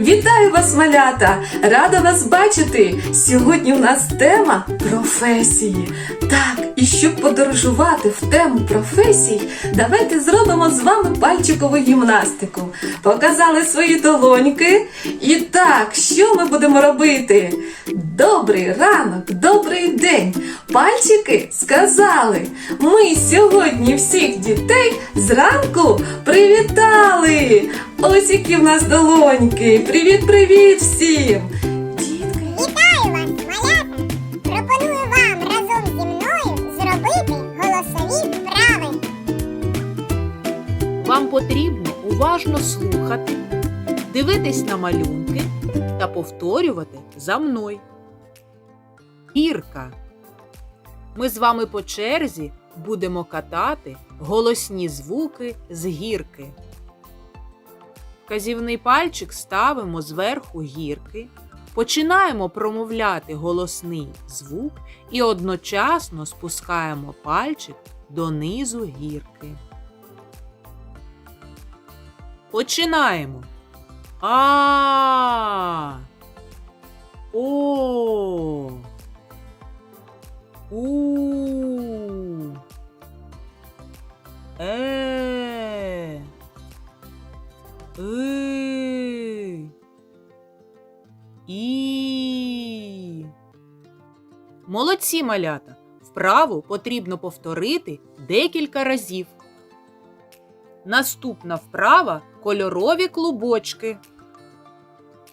Вітаю вас, малята! Рада вас бачити! Сьогодні у нас тема професії. Так, і щоб подорожувати в тему професій, давайте зробимо з вами пальчикову гімнастику. Показали свої долоньки. І так, що ми будемо робити? Добрий ранок, добрий день! Пальчики сказали. Ми сьогодні всіх дітей зранку привітали. Ось які в нас долоньки. Привіт-привіт всім! Дітки. Вітаю вас, малята! Пропоную вам разом зі мною зробити голосові вправи. Вам потрібно уважно слухати, дивитись на малюнки та повторювати за мною. Гірка. Ми з вами по черзі будемо катати голосні звуки з гірки. Вказівний пальчик ставимо зверху гірки, починаємо промовляти голосний звук і одночасно спускаємо пальчик донизу гірки. Починаємо. А. О. У. Е. Молодці малята. Вправу потрібно повторити декілька разів. Наступна вправа кольорові клубочки.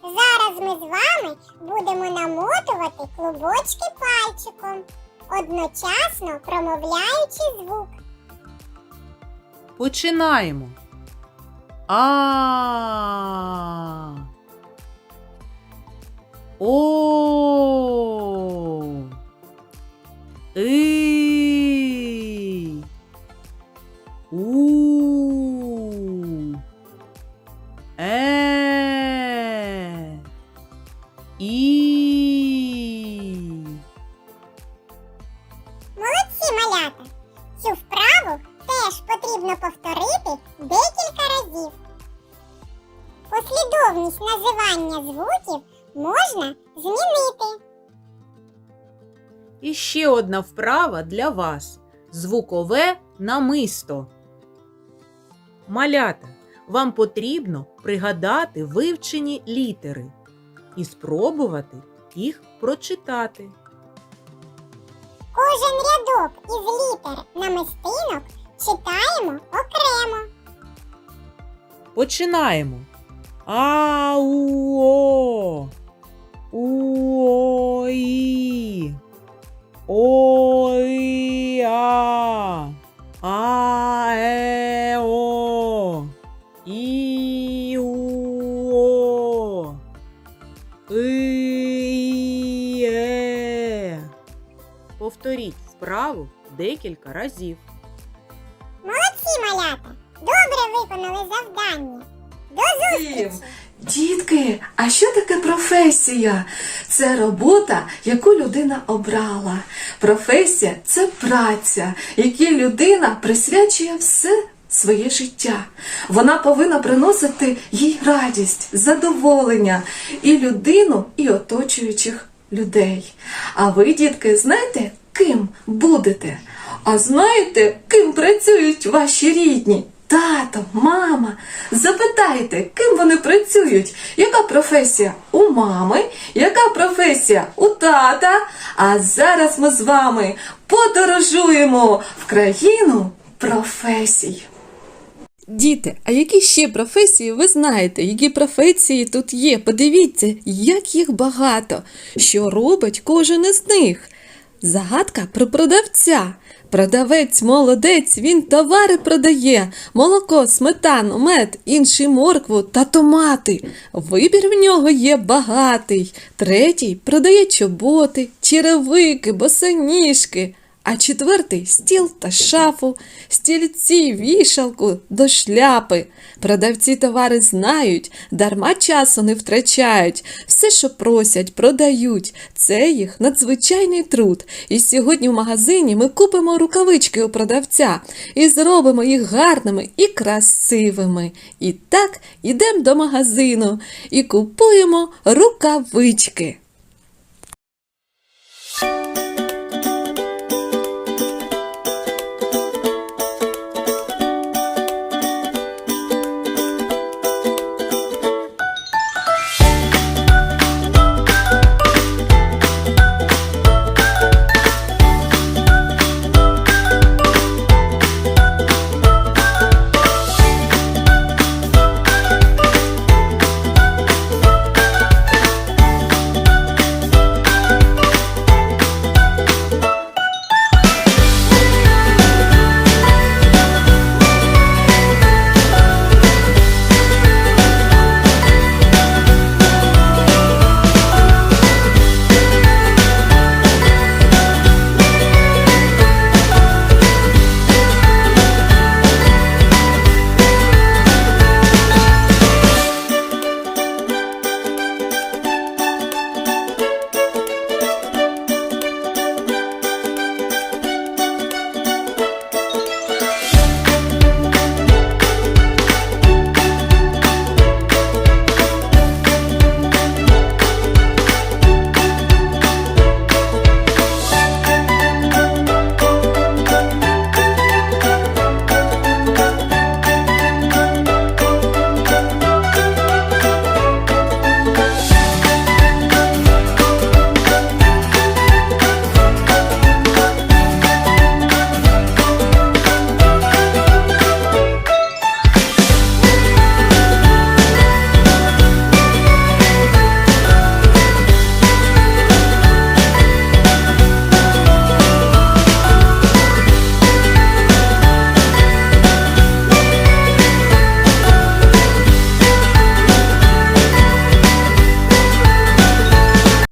Зараз ми з вами будемо намотувати клубочки пальчиком, одночасно промовляючи звук. Починаємо. А. О. И. У. Е. І. Молодці, малята! Цю вправу теж потрібно повторити декілька разів. Послідовність називання звуків можна змінити. І ще одна вправа для вас звукове намисто. Малята, вам потрібно пригадати вивчені літери і спробувати їх прочитати. Кожен рядок із літер намистинок читаємо окремо. Починаємо. Ау-о. У-о-і. О-і-а. А-е-о. І-у-о. І-е. Повторіть вправу декілька разів. Молодці, малята! Добре виконали завдання. До зустрічі! Дітки, а що таке професія? Це робота, яку людина обрала. Професія це праця, якій людина присвячує все своє життя. Вона повинна приносити їй радість, задоволення і людину, і оточуючих людей. А ви, дітки, знаєте, ким будете? А знаєте, ким працюють ваші рідні? Тато, мама, запитайте, ким вони працюють, яка професія у мами, яка професія у тата. А зараз ми з вами подорожуємо в країну професій. Діти, а які ще професії ви знаєте? Які професії тут є? Подивіться, як їх багато. Що робить кожен із них? Загадка про продавця. Продавець молодець, він товари продає: молоко, сметану, мед, інші моркву та томати. Вибір в нього є багатий. Третій продає чоботи, черевики, босоніжки. А четвертий стіл та шафу, стільці, вішалку до шляпи. Продавці товари знають, дарма часу не втрачають. Все, що просять, продають. Це їх надзвичайний труд. І сьогодні в магазині ми купимо рукавички у продавця і зробимо їх гарними і красивими. І так ідемо до магазину і купуємо рукавички.